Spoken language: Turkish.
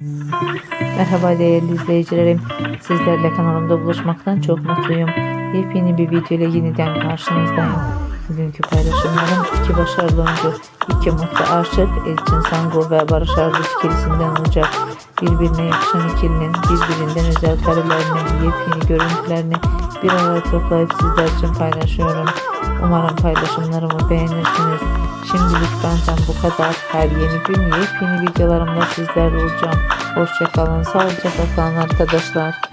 Merhaba değerli izleyicilerim. Sizlerle kanalımda buluşmaktan çok mutluyum. Yepyeni bir video ile yeniden karşınızdayım. Bugünkü paylaşımlarım iki başarılı oyuncu, iki mutlu aşık Elçin Sango ve Barış Arduç ikilisinden olacak. Birbirine yakışan ikilinin birbirinden özel karelerini, yepyeni görüntülerini bir araya toplayıp sizler için paylaşıyorum. Umarım paylaşımlarımı beğenirsiniz. Şimdilik benden bu kadar. Her yeni gün yepyeni videolarımla sizlerle olacağım. Hoşçakalın, sağlıcakla kalın arkadaşlar.